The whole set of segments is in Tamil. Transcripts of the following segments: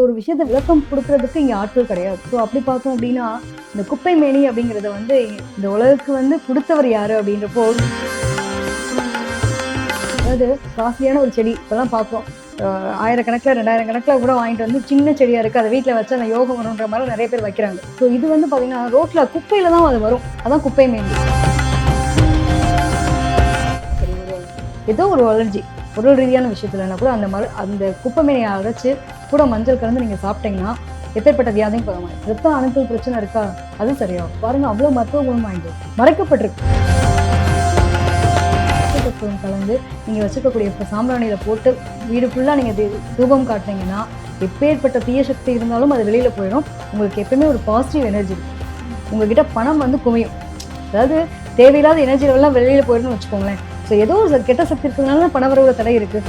ஒரு விஷயத்த விளக்கம் கொடுக்கறதுக்கு இங்கே ஆட்கள் கிடையாது. ஸோ அப்படி பார்த்தோம் அப்படின்னா இந்த குப்பை மேனி அப்படிங்கிறத வந்து இந்த உலகுக்கு வந்து கொடுத்தவர் யாரு அப்படின்றப்போ அதாவது காஸ்ட்லியான ஒரு செடி. இப்போலாம் பார்க்குறோம் ஆயிரக்கணக்கில் ரெண்டாயிரம் கணக்கில் கூட வாங்கிட்டு வந்து சின்ன செடியாக இருக்குது அதை வீட்டில் வச்சு அந்த யோகம் வரும்ன்ற மாதிரி நிறைய பேர் வைக்கிறாங்க. ஸோ இது வந்து பார்த்தீங்கன்னா ரோட்டில் குப்பையில் தான் அது வரும். அதான் குப்பை மேனி. ஏதோ ஒரு அலர்ஜி. உடல் ரீதியான விஷயத்துலனா கூட அந்த மாதிரி அந்த குப்பை மேனியை அரைச்சு கூட மஞ்சள் கலந்து நீங்கள் சாப்பிட்டீங்கன்னா எப்பேற்பட்ட வியாதையும் பரவாயில்ல. ரத்த அணுக்கள் பிரச்சனை இருக்கா? அது சரியாகும் பாருங்க அவ்வளோ மருத்துவ குணம் வாய்ந்தது. மறைக்கப்பட்டிருக்கு. கலந்து நீங்கள் வச்சுக்கக்கூடிய இப்போ சாம்பிராணியில் போட்டு வீடு ஃபுல்லாக நீங்கள் தூபம் காட்டினீங்கன்னா எப்பேற்பட்ட தீய சக்தி இருந்தாலும் அது வெளியில் போயிடும். உங்களுக்கு எப்பயுமே ஒரு பாசிட்டிவ் எனர்ஜி இருக்கும் உங்ககிட்ட பணம் வந்து குமியும் அதாவது தேவையில்லாத எனர்ஜி எல்லாம் வெளியில் போயிடும்னு வச்சுக்கோங்களேன். ஸோ ஏதோ ஒரு கெட்ட சக்தி இருக்கிறதுனால பணவரவுல தடை இருக்குது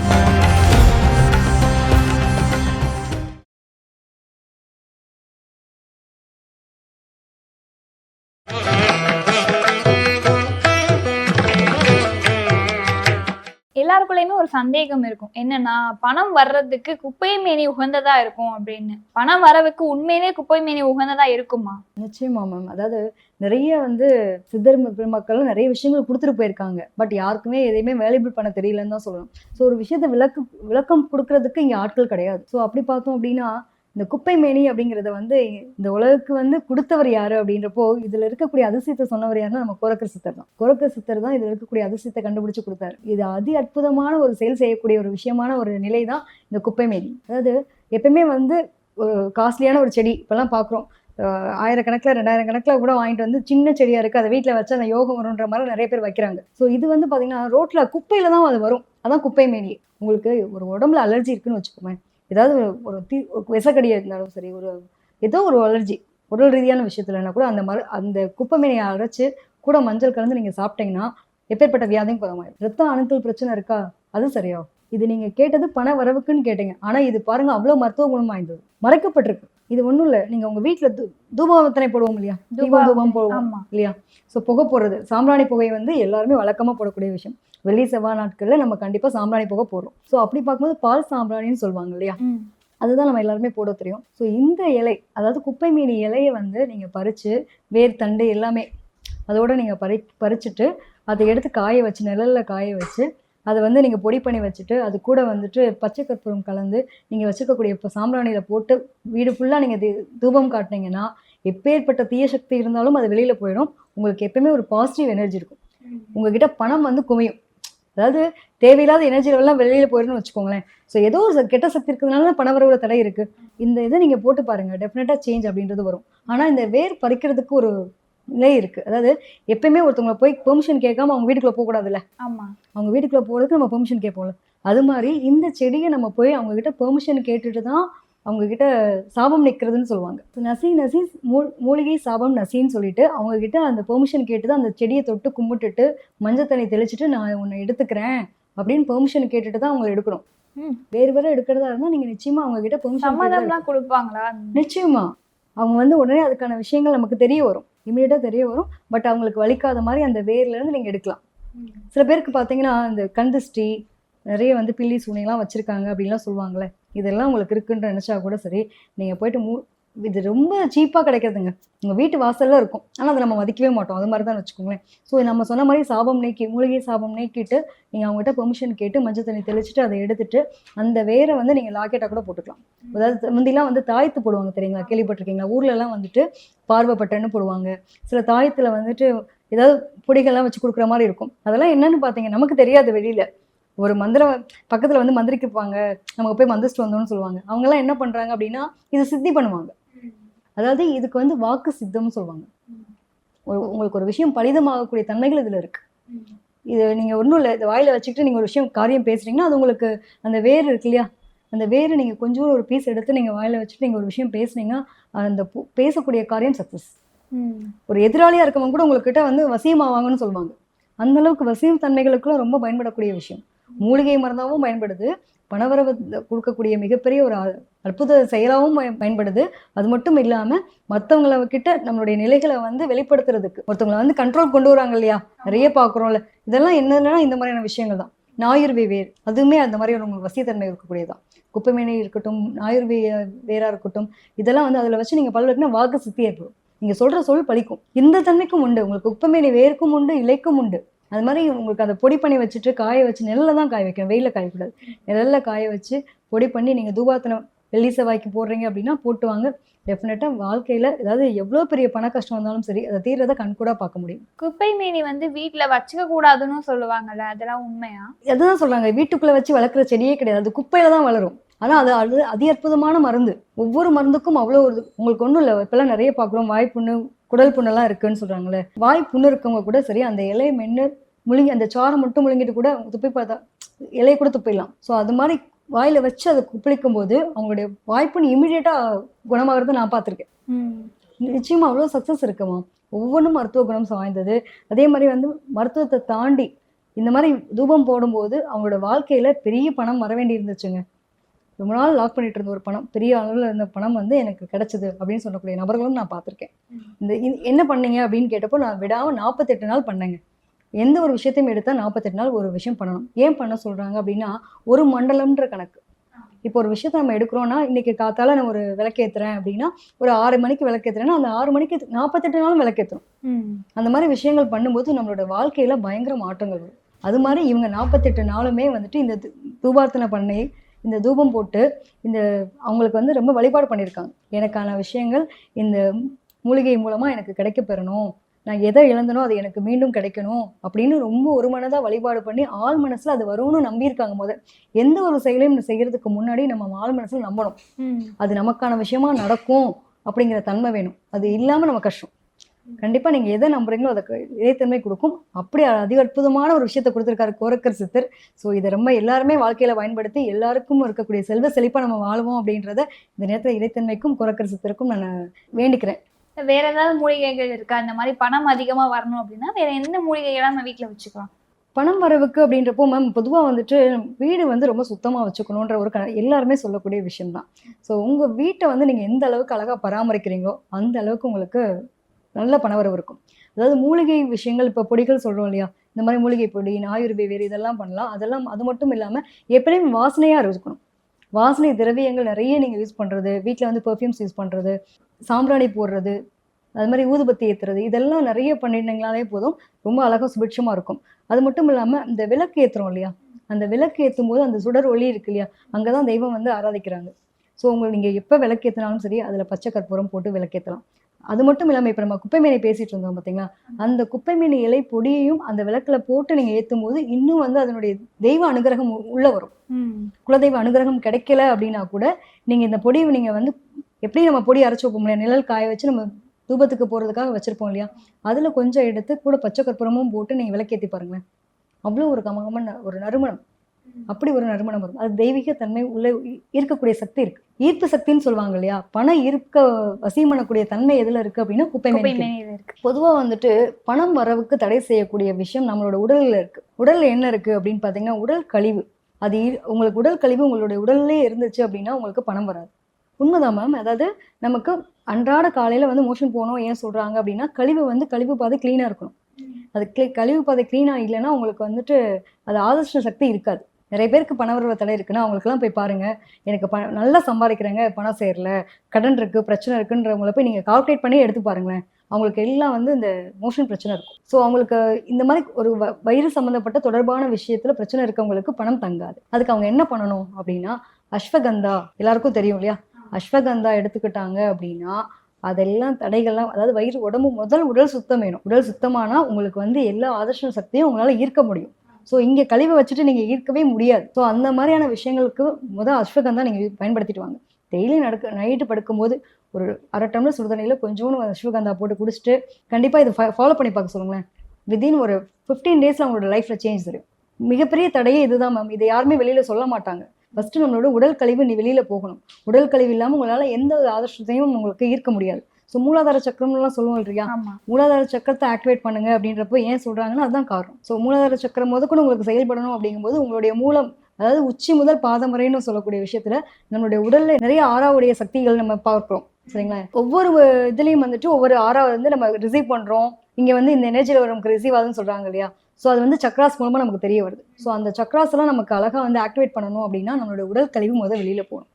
எல்லாருக்குள்ளயுமே ஒரு சந்தேகம் இருக்கும். என்னன்னா பணம் வர்றதுக்கு குப்பை மேனி உகந்ததா இருக்கும் அப்படின்னு. பணம் வரவுக்கு உண்மையிலே குப்பை மேனி உகந்ததா இருக்குமா? நிச்சயமா மேம் அதாவது நிறைய வந்து சித்தர் பெருமக்கள் நிறைய விஷயங்கள் கொடுத்துட்டு போயிருக்காங்க. பட் யாருக்குமே எதையுமே வேல்யூபிள் பண்ண தெரியலன்னு தான் சொல்லணும். ஸோ ஒரு விஷயத்த விளக்கு விளக்கம் கொடுக்கறதுக்கு இங்கே ஆட்கள் கிடையாது. ஸோ அப்படி பார்த்தோம் அப்படின்னா இந்த குப்பை மேனி அப்படிங்கிறத வந்து இந்த உலகுக்கு வந்து கொடுத்தவர் யாரு அப்படின்றப்போ இதுல இருக்கக்கூடிய அதிசயத்தை சொன்னவர் யாருன்னா நம்ம குரக்கர் சித்தர் தான். கோரக்கர் சித்தர் தான் இதுல இருக்கக்கூடிய அதிசயத்தை கண்டுபிடிச்சு கொடுத்தாரு. இது அதி அற்புதமான ஒரு செயல் செய்யக்கூடிய ஒரு விஷயமான ஒரு நிலை தான் இந்த குப்பை மேனி. அதாவது எப்பயுமே வந்து ஒரு காஸ்ட்லியான ஒரு செடி இப்பெல்லாம் பார்க்குறோம் ஆயிரக்கணக்கில் ரெண்டாயிரம் கணக்கில் கூட வாங்கிட்டு வந்து சின்ன செடியாக இருக்குது அதை வீட்டில் வச்சு அந்த யோகம் வரும்ன்ற மாதிரி நிறைய பேர் வைக்கிறாங்க. ஸோ இது வந்து பார்த்தீங்கன்னா ரோட்டில் குப்பையில் தான் அது வரும். அதான் குப்பை மேனி. உங்களுக்கு ஒரு உடம்புல அலர்ஜி இருக்குன்னு வச்சுக்கோங்க ஏதாவது ஒரு ஒரு தீ ஒரு விசக்கடியாக இருந்தாலும் சரி ஒரு ஏதோ ஒரு அலர்ஜி உடல் ரீதியான விஷயத்துலனா கூட அந்த மரு அந்த குப்பை மீனையை அரைச்சு கூட மஞ்சள் கலந்து நீங்கள் சாப்பிட்டீங்கன்னா எப்பேற்பட்ட வியாதியும் குணமாயிடும் ரத்தம் அணுக்கள் பிரச்சனை இருக்கா? அது சரியாகும். இது நீங்கள் கேட்டது பண வரவுக்குன்னு கேட்டீங்க. ஆனால் இது பாருங்கள் அவ்வளோ மருத்துவ குணம் வாய்ந்தது. மறைக்கப்பட்டிருக்கு. இது ஒன்றும் இல்லை. நீங்கள் உங்கள் வீட்டில் தூ தூபாவத்தனை போடுவோம் இல்லையா? தூபம் தூபம் போடுவோம் இல்லையா? ஸோ புகை போடுறது. சாம்பிராணி புகை வந்து எல்லாருமே வழக்கமாக போடக்கூடிய விஷயம். வெள்ளி செவ்வாய் நாட்களில் நம்ம கண்டிப்பாக சாம்பிராணி புகை போடுறோம். ஸோ அப்படி பார்க்கும்போது பால் சாம்பிராணின்னு சொல்லுவாங்க இல்லையா. அதுதான் நம்ம எல்லாருமே போட தெரியும். ஸோ இந்த இலை அதாவது குப்பை மீனி இலையை வந்து நீங்கள் பறித்து வேர் தண்டு எல்லாமே அதோட நீங்கள் பறி பறிச்சுட்டு அதை எடுத்து காய வச்சு நிழலில் காய வச்சு அதை வந்து நீங்கள் பொடி பண்ணி வச்சுட்டு அது கூட வந்துட்டு பச்சை கற்பூரம் கலந்து நீங்கள் வச்சுக்கக்கூடிய இப்போ சாம்பிராணியில் போட்டு வீடு ஃபுல்லாக நீங்கள் தூபம் காட்டினீங்கன்னா எப்பேற்பட்ட தீய சக்தி இருந்தாலும் அது வெளியில் போயிடும். உங்களுக்கு எப்பயுமே ஒரு பாசிட்டிவ் எனர்ஜி இருக்கும். உங்ககிட்ட பணம் வந்து குமியும். அதாவது தேவையில்லாத எனர்ஜி வெளியில் போயிடும்னு வச்சுக்கோங்களேன். ஸோ ஏதோ ஒரு கெட்ட சக்தி இருக்கிறதுனால பணவரவுல தடை இருக்குது இந்த இதை நீங்கள் போட்டு பாருங்கள் டெஃபினட்டாக சேஞ்ச் அப்படின்றது வரும். ஆனால் இந்த வேர் பறிக்கிறதுக்கு ஒரு நிலை இருக்கு. அதாவது எப்பயுமே ஒருத்தவங்களை போய் பெர்மிஷன் கேட்காம அவங்க வீட்டுக்குள்ள போகக்கூடாதுல்ல? ஆமா. அவங்க வீட்டுக்குள்ள போகிறதுக்கு நம்ம பெர்மிஷன் கேட்போம்ல. அது மாதிரி இந்த செடியை நம்ம போய் அவங்க கிட்ட பெர்மிஷன் கேட்டுட்டு தான் அவங்க கிட்ட சாபம் நிற்கிறதுன்னு சொல்லுவாங்க. நசி நசி மூ மூலிகை சாபம் நசின்னு சொல்லிட்டு அவங்க கிட்ட அந்த பெர்மிஷன் கேட்டு தான் அந்த செடியை தொட்டு கும்பிட்டுட்டு மஞ்சள் தண்ணி தெளிச்சிட்டு நான் உன்னை எடுத்துக்கிறேன் அப்படின்னு பெர்மிஷன் கேட்டுட்டு தான் அவங்களை எடுக்கணும். வேறு வேற எடுக்கிறதா இருந்தால் நீங்கள் நிச்சயமா அவங்க கிட்ட பெர்மிஷன் கொடுப்பாங்களா? நிச்சயமா. அவங்க வந்து உடனே அதுக்கான விஷயங்கள் நமக்கு தெரிய வரும். இமீடியட்டாக தெரிய வரும். பட் அவங்களுக்கு வலிக்காத மாதிரி அந்த வேர்லேருந்து நீங்கள் எடுக்கலாம். சில பேருக்கு பார்த்தீங்கன்னா இந்த கண் நிறைய வந்து பில்லி சூனியெல்லாம் வச்சுருக்காங்க அப்படின்லாம் சொல்லுவாங்களே. இதெல்லாம் உங்களுக்கு இருக்குன்னு நினச்சா கூட சரி. நீங்கள் போயிட்டு மூ இது ரொம்ப சீப்பாக கிடைக்கிறதுங்க. உங்கள் வீட்டு வாசல்ல இருக்கும். ஆனால் அதை நம்ம மதிக்கவே மாட்டோம். அது மாதிரி தான் வச்சுக்கோங்களேன். ஸோ நம்ம சொன்ன மாதிரி சாபம் நீக்கி மூலிகை சாபம் நீக்கிட்டு நீங்கள் அவங்ககிட்ட பெர்மிஷன் கேட்டு மஞ்சள் தண்ணி தெளிச்சுட்டு அதை எடுத்துட்டு அந்த வேரை வந்து நீங்கள் லாக்கெட்டாக கூட போட்டுக்கலாம். அதாவது முந்திலாம் வந்து தாயத்து போடுவாங்க தெரியுங்களா? கேள்விப்பட்டிருக்கீங்களா? ஊர்லலாம் வந்துட்டு பார்வைப்பட்டன்னு போடுவாங்க. சில தாயத்தில் வந்துட்டு ஏதாவது பொடிகள்லாம் வச்சு கொடுக்குற மாதிரி இருக்கும். அதெல்லாம் என்னன்னு பார்த்தீங்க நமக்கு தெரியாது வெளியில. ஒரு மந்திரம் பக்கத்தில் வந்து மந்திரிக்குப்பாங்க நமக்கு போய் மந்திரிச்சிட்டு வந்தோம்னு சொல்லுவாங்க. அவங்கெல்லாம் என்ன பண்ணுறாங்க அப்படின்னா இதை சித்தி பண்ணுவாங்க. அதாவது இதுக்கு வந்து வாக்கு சித்தம்னு சொல்லுவாங்க. ஒரு உங்களுக்கு ஒரு விஷயம் பலிதமாகக்கூடிய தன்மைகள் இதில் இருக்கு. இது நீங்கள் ஒன்றும் இல்லை இந்த வாயில வச்சுக்கிட்டு நீங்கள் ஒரு விஷயம் காரியம் பேசுறீங்கன்னா அது உங்களுக்கு அந்த வேர் இருக்கு இல்லையா? அந்த வேரை நீங்கள் கொஞ்சம் ஒரு பீஸ் எடுத்து நீங்கள் வாயில வச்சுட்டு நீங்கள் ஒரு விஷயம் பேசுனீங்கன்னா அந்த பேசக்கூடிய காரியம் சக்ஸஸ். ஒரு எதிராளியா இருக்கவங்க கூட உங்ககிட்ட வந்து வசியமாவாங்கன்னு சொல்லுவாங்க. அந்த அளவுக்கு வசியம் தன்மைகளுக்குலாம் ரொம்ப பயன்படக்கூடிய விஷயம். மூலிகை மருந்தாகவும் பயன்படுது. பணவரவு கொடுக்கக்கூடிய மிகப்பெரிய ஒரு அற்புத செயலாகவும் பயன்படுது. அது மட்டும் இல்லாமல் மற்றவங்கள கிட்ட நம்மளுடைய நிலைகளை வந்து வெளிப்படுத்துறதுக்கு. ஒருத்தவங்களை வந்து கண்ட்ரோல் கொண்டு வராங்க இல்லையா? நிறைய பார்க்குறோம்ல இதெல்லாம் என்னென்னா இந்த மாதிரியான விஷயங்கள் தான். ஞாயிறு வேர். அதுவுமே அந்த மாதிரி ஒரு உங்களுக்கு வசியத்தன்மை இருக்கக்கூடியதான் குப்பைமேனி இருக்கட்டும் ஞாயிறு வேராக இருக்கட்டும் இதெல்லாம் வந்து அதில் வச்சு நீங்கள் பல்வேறுனா வாக்கு சித்தி ஏற்படும் நீங்கள் சொல்கிற சொல் பழிக்கும். இந்த தன்மைக்கும் உண்டு. உங்களுக்கு குப்பைமேனி வேருக்கும் உண்டு இலைக்கும் உண்டு. அது மாதிரி உங்களுக்கு அதை பொடி பண்ணி வச்சுட்டு காய வச்சு நெல்ல தான் காய வைக்கணும். வெயில காயக்கூடாது. நெல்ல காய வச்சு பொடி பண்ணி நீங்க தூபாத்தனை வெள்ளி செவ்வாய்க்கு போடுறீங்க அப்படின்னா போட்டு வாங்க டெஃபினட்டா வாழ்க்கையில ஏதாவது எவ்வளவு பெரிய பண கஷ்டம் வந்தாலும் சரி அதை தீர்றதை கண்கூடா பார்க்க முடியும். குப்பை மேனி வந்து வீட்ல வச்சுக்க கூடாதுன்னு சொல்லுவாங்கல்ல அதெல்லாம் உண்மையா? அதுதான் சொல்றாங்க. வீட்டுக்குள்ள வச்சு வளர்க்குற செடியே கிடையாது. அது குப்பையில தான் வளரும். அதான் அது அது அதி அற்புதமான மருந்து. ஒவ்வொரு மருந்துக்கும் அவ்வளோ ஒரு உங்களுக்கு ஒன்றும் இல்லை. இப்பெல்லாம் நிறைய பார்க்குறோம். வாய்ப்புண்ணு குடல் புண்ணெல்லாம் இருக்குன்னு சொல்றாங்களே வாய் புண்ணு இருக்கவங்க கூட சரி அந்த இலையை மென்று முழுங்கி அந்த சாறை மட்டும் முழுங்கிட்டு கூட துப்பி பார்த்தா இலையை கூட துப்பிடலாம். ஸோ அது மாதிரி வாயில வச்சு அதை குப்பளிக்கும் போது அவங்களுடைய வாய்ப்புன்னு இமிடியேட்டா குணமாகறத நான் பார்த்துருக்கேன். நிச்சயமா அவ்வளோ சக்ஸஸ் இருக்குமா? ஒவ்வொன்றும் மருத்துவ குணம் வாய்ந்தது அதே மாதிரி வந்து மருத்துவத்தை தாண்டி இந்த மாதிரி தூபம் போடும்போது அவங்களோட வாழ்க்கையில பெரிய பணம் வர வேண்டி இருந்துச்சுங்க ரொம்ப நாள் லாக் பண்ணிட்டு இருந்த ஒரு பணம் பெரிய அளவில் இருந்த பணம் வந்து எனக்கு கிடைச்சது அப்படின்னு சொல்லக்கூடிய நபர்களும் நான் பார்த்துருக்கேன். இந்த என்ன பண்ணீங்க அப்படின்னு கேட்டப்போ நான் விடாம நாற்பத்தெட்டு நாள் பண்ணேங்க. எந்த ஒரு விஷயத்தையும் எடுத்தா நாற்பத்தெட்டு நாள் ஒரு விஷயம் பண்ணணும். ஏன் பண்ண சொல்றாங்க அப்படின்னா ஒரு மண்டலம்ன்ற கணக்கு. இப்போ ஒரு விஷயத்த நம்ம எடுக்கிறோம்னா இன்னைக்கு காத்தால நான் ஒரு விளக்கேத்துறேன் அப்படின்னா ஒரு ஆறு மணிக்கு விளக்கேத்துறேன்னா அந்த ஆறு மணிக்கு நாற்பத்தெட்டு நாளும் விளக்கேத்துறோம். அந்த மாதிரி விஷயங்கள் பண்ணும்போது நம்மளோட வாழ்க்கையில பயங்கர மாற்றங்கள் வரும். அது மாதிரி இவங்க நாற்பத்தெட்டு நாளுமே வந்துட்டு இந்த தூபார்த்தனை பண்ணி இந்த தூபம் போட்டு இந்த அவங்களுக்கு வந்து ரொம்ப வழிபாடு பண்ணியிருக்காங்க. எனக்கான விஷயங்கள் இந்த மூலிகை மூலமா எனக்கு கிடைக்க பெறணும். நான் எதை இழந்தனோ அது எனக்கு மீண்டும் கிடைக்கணும் அப்படின்னு ரொம்ப ஒரு மனதா வழிபாடு பண்ணி ஆள் மனசுல அது வரும்னு நம்பியிருக்காங்க முத. எந்த ஒரு செயலையும் செய்யறதுக்கு முன்னாடி நம்ம ஆள் மனசுல நம்பணும். அது நமக்கான விஷயமா நடக்கும் அப்படிங்கிற தன்மை வேணும். அது இல்லாம நம்ம கஷ்டம். கண்டிப்பா நீங்க எதை நம்புறீங்களோ அதுக்கு இறைத்தன்மை கொடுக்கும். அப்படி அதிக அற்புதமான ஒரு விஷயத்தை கொடுத்திருக்காரு கோரக்கர் சித்தர். ஸோ இதை ரொம்ப எல்லாருமே வாழ்க்கையில பயன்படுத்தி எல்லாருக்கும் இருக்கக்கூடிய செல்வ செழிப்பா நம்ம வாழ்வோம் அப்படின்றத இந்த நேரத்துல இறைத்தன்மைக்கும் கோரக்கர் சித்தருக்கும் நான் வேண்டிக்கிறேன். வேற ஏதாவது மூலிகைகள் இருக்கா? இந்த மாதிரி பணம் அதிகமா வரணும் அப்படின்னா வேற எந்த மூலிகைகளை நம்ம வீட்ல வச்சுக்கலாம்? பணம் வரவுக்கு அப்படின்றப்போ மேம் பொதுவாக வந்துட்டு வீடு வந்து ரொம்ப சுத்தமாக வச்சுக்கணுன்ற ஒரு க எல்லாருமே சொல்லக்கூடிய விஷயம்தான். ஸோ உங்கள் வீட்டை வந்து நீங்கள் எந்த அளவுக்கு அழகாக பராமரிக்கிறீங்களோ அந்த அளவுக்கு உங்களுக்கு நல்ல பணவரவு இருக்கும். அதாவது மூலிகை விஷயங்கள் இப்போ பொடிகள் சொல்கிறோம் இல்லையா? இந்த மாதிரி மூலிகை பொடி ஆயுர்வே வேறு இதெல்லாம் பண்ணலாம். அதெல்லாம் அது மட்டும் இல்லாமல் எப்படியும் வாசனையாக இருக்கணும் வாசனை திரவியங்கள் நிறைய நீங்கள் யூஸ் பண்ணுறது வீட்டில் வந்து பெர்ஃப்யூம்ஸ் யூஸ் பண்ணுறது சாம்பிராணி போடுறது அது மாதிரி ஊதுபத்தி ஏற்றுறது இதெல்லாம் நிறைய பண்ணிட்டீங்களாலே போதும் ரொம்ப அழகாக சுபிட்சமாக இருக்கும். அது மட்டும் இல்லாமல் இந்த விளக்கு ஏற்றுறோம் இல்லையா? அந்த விளக்கு ஏற்றும் போது அந்த சுடர் ஒளி இருக்கு இல்லையா? அங்கே தான் தெய்வம் வந்து ஆராதிக்கிறாங்க. ஸோ உங்களுக்கு நீங்கள் எப்போ விளக்கு ஏற்றினாலும் சரி அதில் பச்சை கற்பூரம் போட்டு விளக்கேற்றலாம் அது மட்டும் இல்லாமல் இப்போ நம்ம குப்பைமேனி பேசிட்டு இருந்தோம் பார்த்தீங்களா அந்த குப்பைமேனி இலை பொடியையும் அந்த விளக்குல போட்டு நீங்கள் ஏற்றும் போது இன்னும் வந்து அதனுடைய தெய்வ அனுகிரகம் உள்ள வரும். குலதெய்வ அனுகிரகம் கிடைக்கல அப்படின்னா கூட நீங்கள் இந்த பொடியை நீங்கள் வந்து எப்படி நம்ம பொடி அரைச்சி வைப்போம் இல்லையா? நிழல் காய வச்சு நம்ம தூபத்துக்கு போகிறதுக்காக வச்சுருப்போம் இல்லையா? அதில் கொஞ்சம் எடுத்து கூட பச்சை கற்பூரமும் போட்டு நீங்கள் விளக்கேற்றி பாருங்களேன். அவ்வளோ ஒரு கமகமன் ஒரு நறுமணம். அப்படி ஒரு நறுமணம் வரும். அது தெய்வீக தன்மை உள்ள இருக்கக்கூடிய சக்தி இருக்கு. ஈர்ப்பு சக்தின்னு சொல்லுவாங்க இல்லையா? பணம் ஈர்க்க வசியம் பண்ணக்கூடிய தன்மை எதுல இருக்கு அப்படின்னா குப்பை இருக்கு. பொதுவா வந்துட்டு பணம் வரவுக்கு தடை செய்யக்கூடிய விஷயம் நம்மளோட உடல்ல இருக்கு. உடல்ல என்ன இருக்கு அப்படின்னு பாத்தீங்கன்னா உடல் கழிவு. அது உங்களுக்கு உடல் கழிவு உங்களுடைய உடல்லே இருந்துச்சு அப்படின்னா உங்களுக்கு பணம் வராது. உண்மைதான் மேம் அதாவது நமக்கு அன்றாட காலையில வந்து மோஷன் போகணும் ஏன் சொல்றாங்க அப்படின்னா கழிவு வந்து கழிவு பாதை கிளீனா இருக்கணும். அது கழிவு பாதை கிளீனா இல்லைன்னா உங்களுக்கு வந்துட்டு அது ஆதர்ஷ சக்தி இருக்காது. நிறைய பேருக்கு பணவரவு தடை இருக்குன்னா அவங்களுக்குலாம் போய் பாருங்கள் எனக்கு ப நல்லா சம்பாதிக்கிறாங்க பணம் சேரல கடன் இருக்குது பிரச்சனை இருக்குன்றவங்கள போய் நீங்கள் கால்குலேட் பண்ணி எடுத்து பாருங்களேன். அவங்களுக்கு எல்லாம் வந்து இந்த மோஷன் பிரச்சனை இருக்கும். ஸோ அவங்களுக்கு இந்த மாதிரி ஒரு வ- வயிறு சம்மந்தப்பட்ட தொடர்பான விஷயத்தில் பிரச்சனை இருக்கவங்களுக்கு பணம் தங்காது. அதுக்கு அவங்க என்ன பண்ணணும் அப்படின்னா அஸ்வகந்தா எல்லாருக்கும் தெரியும் இல்லையா? அஸ்வகந்தா எடுத்துக்கிட்டாங்க அப்படின்னா அதெல்லாம் தடைகள்லாம் அதாவது வயிறு உடம்பு முதல் உடல் சுத்தம் வேணும். உடல் சுத்தமானா உங்களுக்கு வந்து எல்லா ஆதர்ஷ சக்தியும் உங்களால் ஈர்க்க முடியும். ஸோ இங்கே கழிவை வச்சுட்டு நீங்கள் ஈர்க்கவே முடியாது. ஸோ அந்த மாதிரியான விஷயங்களுக்கு முதல் அஸ்வகந்தா நீங்கள் பயன்படுத்திட்டு வாங்க. டெய்லி நடக்க நைட்டு படுக்கும்போது ஒரு அரை டம்ளர் சுடுதண்ணியில் கொஞ்சோன்னு அஸ்வகந்தா போட்டு குடிச்சிட்டு கண்டிப்பாக இதை ஃபாலோ பண்ணி பார்க்க சொல்லுங்களேன். வித்தின் ஒரு ஃபிஃப்டீன் டேஸில் அவங்களோட லைஃப்பில் சேஞ்ச் தெரியும் மிகப்பெரிய தடையே இதுதான் மேம் இதை யாருமே வெளியில் சொல்ல மாட்டாங்க. ஃபஸ்ட்டு நம்மளோட உடல் கழிவு நீ வெளியில் போகணும். உடல் கழிவு இல்லாமல் உங்களால் எந்த ஒரு ஆதர்ஷத்தையும் உங்களுக்கு ஈர்க்க முடியாது. ஸோ மூலாதார சக்கரம்லாம் சொல்லுவோம் இல்லையா? மூலாதார சக்கரத்தை ஆக்டிவேட் பண்ணுங்க அப்படின்றப்போ ஏன் சொல்றாங்கன்னா அதுதான் காரணம். ஸோ மூலாதார சக்கரம் முதற்கொண்டு உங்களுக்கு செயல்படணும் அப்படிங்கும்போது உங்களுடைய மூலம் அதாவது உச்சி முதல் பாதம் வரைன்னு சொல்லக்கூடிய விஷயத்துல நம்மளுடைய உடல்ல நிறைய ஆறாவுடைய சக்திகள் நம்ம பார்க்கிறோம். சரிங்களா? ஒவ்வொரு இதுலயும் வந்துட்டு ஒவ்வொரு ஆறாவது வந்து நம்ம ரிசீவ் பண்றோம். இங்க வந்து இந்த எனர்ஜியில் நமக்கு ரிசீவ் ஆகுதுன்னு சொல்றாங்க இல்லையா? ஸோ அது வந்து சக்ராஸ் மூலமாக நமக்கு தெரிய வருது. ஸோ அந்த சக்ராஸ் எல்லாம் நமக்கு அழகாக வந்து ஆக்டிவேட் பண்ணணும் அப்படின்னா நம்மளோட உடல் கழிவு முதல் வெளியில் போகணும்.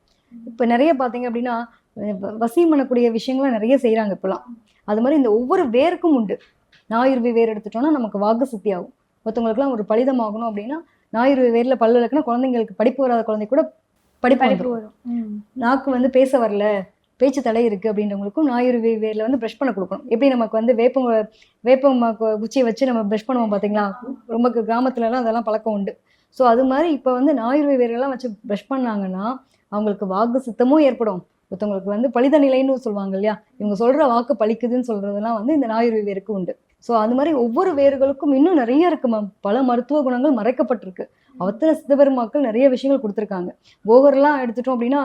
இப்போ நிறைய பார்த்தீங்க அப்படின்னா வசியம் பண்ணக்கூடிய விஷயங்கள்லாம் நிறைய செய்கிறாங்க இப்போலாம் அது மாதிரி இந்த ஒவ்வொரு வேருக்கும் உண்டு. ஞாயிறு வேர் எடுத்துட்டோம்னா நமக்கு வாக்கு சித்தி ஆகும். ஒருத்தவங்களுக்குலாம் ஒரு பலிதமாகணும் அப்படின்னா ஞாயிறு வேரில் பல்லு விளக்குனா குழந்தைங்களுக்கு படிப்பு வராத குழந்தை கூட படிப்பு படிப்பு. வரும். நாக்கு வந்து பேச வரல பேச்சு தடை இருக்கு அப்படின்றவங்களுக்கும் ஞாயிறு வேர்ல வந்து ப்ரஷ் பண்ண கொடுக்கணும். எப்படி நமக்கு வந்து வேப்பம் வேப்பம் குச்சியை வச்சு நம்ம ப்ரஷ் பண்ணுவோம் பார்த்தீங்களா ரொம்ப கு- கிராமத்துல எல்லாம் அதெல்லாம் பழக்கம் உண்டு. ஸோ அது மாதிரி இப்போ வந்து ஞாயிறு வேர்கள்லாம் வச்சு ப்ரஷ் பண்ணாங்கன்னா அவங்களுக்கு வாக்கு சித்தமும் ஏற்படும். ஒருத்தவங்களுக்கு வந்து பலித நிலைன்னு சொல்லுவாங்க இல்லையா? இவங்க சொல்ற வாக்கு பலிக்குதுன்னு சொல்றதெல்லாம் வந்து இந்த ஞாயிறு வேருக்கு உண்டு. ஸோ அது மாதிரி ஒவ்வொரு வேர்களுக்கும் இன்னும் நிறைய இருக்கு மேம் பல மருத்துவ குணங்கள் மறைக்கப்பட்டிருக்கு. அவத்துல சித்தபெருமாக்கள் நிறைய விஷயங்கள் கொடுத்துருக்காங்க. போகர்லாம் எடுத்துட்டோம் அப்படின்னா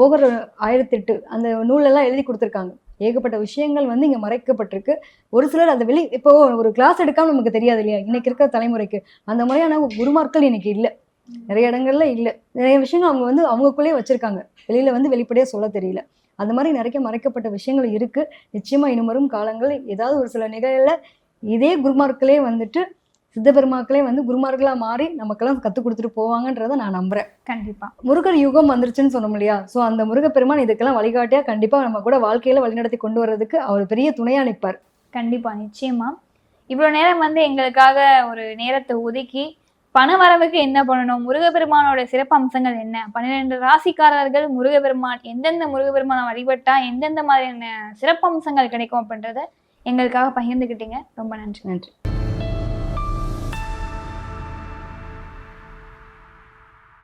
போகர் ஆயிரத்தி எட்டு அந்த நூலெல்லாம் எழுதி கொடுத்துருக்காங்க. ஏகப்பட்ட விஷயங்கள் வந்து இங்கே மறைக்கப்பட்டிருக்கு. ஒரு சிலர் அதை வெளி இப்போ ஒரு கிளாஸ் எடுக்காமல் நமக்கு தெரியாது இல்லையா? இன்னைக்கு இருக்க தலைமுறைக்கு. அந்த மாதிரியான குருமார்கள் இன்னைக்கு இல்லை. நிறைய இடங்கள்ல இல்லை. நிறைய விஷயங்கள் அவங்க வந்து அவங்களுக்குள்ளேயே வச்சிருக்காங்க. வெளியில வந்து வெளிப்படையா சொல்ல தெரியல. அந்த மாதிரி நிறைய மறைக்கப்பட்ட விஷயங்கள் இருக்கு. நிச்சயமா இனி வரும் காலங்கள் ஏதாவது ஒரு சில நிகழ்ல இதே குருமார்களே வந்துட்டு சித்தபெருமாக்களே வந்து குருமார்களா மாறி நமக்கெல்லாம் கற்றுக் கொடுத்துட்டு போவாங்கன்றதை நான் நம்புறேன். கண்டிப்பா. முருகர் யுகம் வந்துருச்சுன்னு சொன்னோம் இல்லையா? ஸோ அந்த முருகப்பெருமான் இதுக்கெல்லாம் வழிகாட்டியா கண்டிப்பா நம்ம கூட வாழ்க்கையில வழிநடத்தி கொண்டு வர்றதுக்கு அவர் பெரிய துணையா நிற்பார் கண்டிப்பா நிச்சயமா. இவ்வளவு நேரம் வந்து எங்களுக்காக ஒரு நேரத்தை ஒதுக்கி பண வரவுக்கு என்ன பண்ணணும்? முருகப்பெருமானோட சிறப்பு அம்சங்கள் என்ன? பன்னிரெண்டு ராசிக்காரர்கள் முருகப்பெருமான் எந்தெந்த முருகப்பெருமானை வழிபட்டா எந்தெந்த மாதிரியான சிறப்பு அம்சங்கள் கிடைக்கும் அப்படின்றத எங்களுக்காக பகிர்ந்துக்கிட்டீங்க ரொம்ப நன்றி. நன்றி.